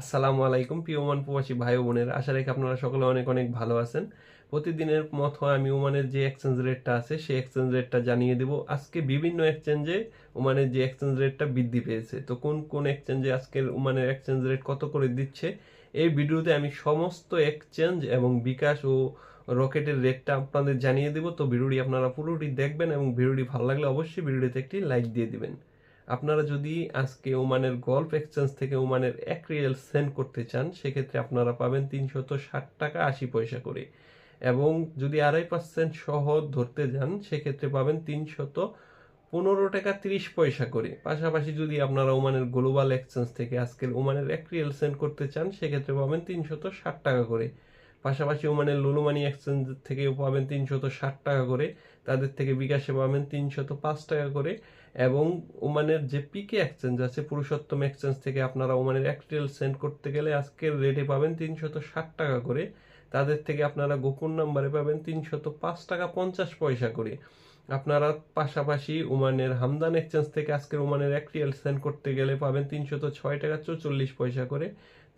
আসসালামু আলাইকুম, প্রিয় ওমান প্রবাসী ভাই বোনেরা। আশা রাখি আপনারা সকলে অনেক অনেক ভালো আছেন। প্রতিদিনের মতো আমি ওমানের যে এক্সচেঞ্জ রেটটা আছে, সেই এক্সচেঞ্জ রেটটা জানিয়ে দেব। আজকে বিভিন্ন এক্সচেঞ্জে ওমানের যে এক্সচেঞ্জ রেটটা বৃদ্ধি পেয়েছে। তো কোন কোন এক্সচেঞ্জে আজকের ওমানের এক্সচেঞ্জ রেট কত করে দিচ্ছে, এই ভিডিওতে আমি সমস্ত এক্সচেঞ্জ এবং বিকাশ ও রকেটের রেটটা আপনাদের জানিয়ে দেব। তো ভিডিওটি আপনারা পুরোটি দেখবেন এবং ভিডিওটি ভালো লাগলে অবশ্যই ভিডিওটিতে একটি লাইক দিয়ে দিবেন। আপনারা যদি আজকে ওমানের গল্ফ এক্সচেঞ্জ থেকে ওমানের এক রিয়েল সেন্ড করতে চান, সেক্ষেত্রে আপনারা পাবেন তিনশত ষাট টাকা আশি পয়সা করে। এবং যদি আড়াই পার্সেন্ট সহ ধরতে যান, সেক্ষেত্রে পাবেন তিনশত পনেরো টাকা তিরিশ পয়সা করে। পাশাপাশি যদি আপনারা ওমানের গ্লোবাল এক্সচেঞ্জ থেকে আজকের ওমানের এক রিয়েল সেন্ড করতে চান, সেক্ষেত্রে পাবেন তিনশত ষাট টাকা করে। পাশাপাশি ওমানের লুলুমানি এক্সচেঞ্জ থেকে পাবেন তিনশত ষাট টাকা করে, তাদের থেকে বিকাশে পাবেন তিনশত পাঁচ টাকা করে, এবং ওমানের যে পিকে এক্সচেঞ্জ আছে, পুরুষোত্তম এক্সচেঞ্জ থেকে আপনারা ওমানের একটেল সেন্ড করতে গেলে আজকের রেটে পাবেন তিনশত ষাট টাকা করে, তাদের থেকে আপনারা গোপন নাম্বারে পাবেন তিনশত পাঁচ টাকা পঞ্চাশ পয়সা করে। আপনারা পাশাপাশি ওমানের হামদান এক্সচেঞ্জ থেকে আজকের ওমানের এক রিয়েল সেন্ড করতে গেলে পাবেন তিনশত ছয় টাকা চৌচল্লিশ পয়সা করে।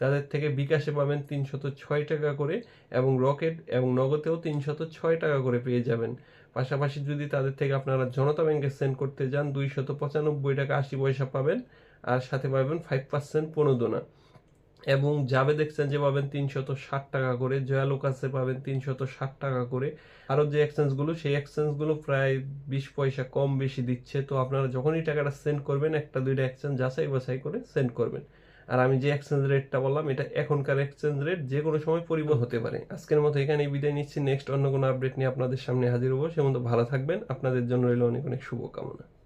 তাদের থেকে বিকাশে পাবেন তিনশত ছয় টাকা করে এবং রকেট এবং নগদেও তিনশত ছয় টাকা করে পেয়ে যাবেন। পাশাপাশি যদি তাদের থেকে আপনারা জনতা ব্যাংকে সেন্ড করতে যান, দুইশত পঁচানব্বই টাকা আশি পয়সা পাবেন আর সাথে পাবেন ফাইভ পার্সেন্ট প্রণোদনা এবং জাভেদ এক্সচেঞ্জে পাবেন তিনশত ষাট টাকা করে জয়ালোকাসে পাবেন তিনশত ষাট টাকা করে। আরও যে এক্সচেঞ্জগুলো, সেই এক্সচেঞ্জগুলো প্রায় বিশ পয়সা কম বেশি দিচ্ছে। তো আপনারা যখনই টাকাটা সেন্ড করবেন, একটা দুইটা এক্সচেঞ্জ যাচাই বাছাই করে সেন্ড করবেন। আর আমি যে এক্সচেঞ্জ রেটটা বললাম, এটা এখনকার এক্সচেঞ্জ রেট, যে কোনো সময় পরিবর্তন হতে পারে। আজকের মতো এখানেই বিদায় নিচ্ছি। নেক্সট অন্য কোনো আপডেট নিয়ে আপনাদের সামনে হাজির হব। সে মতো ভালো থাকবেন। আপনাদের জন্য রইল অনেক অনেক শুভকামনা।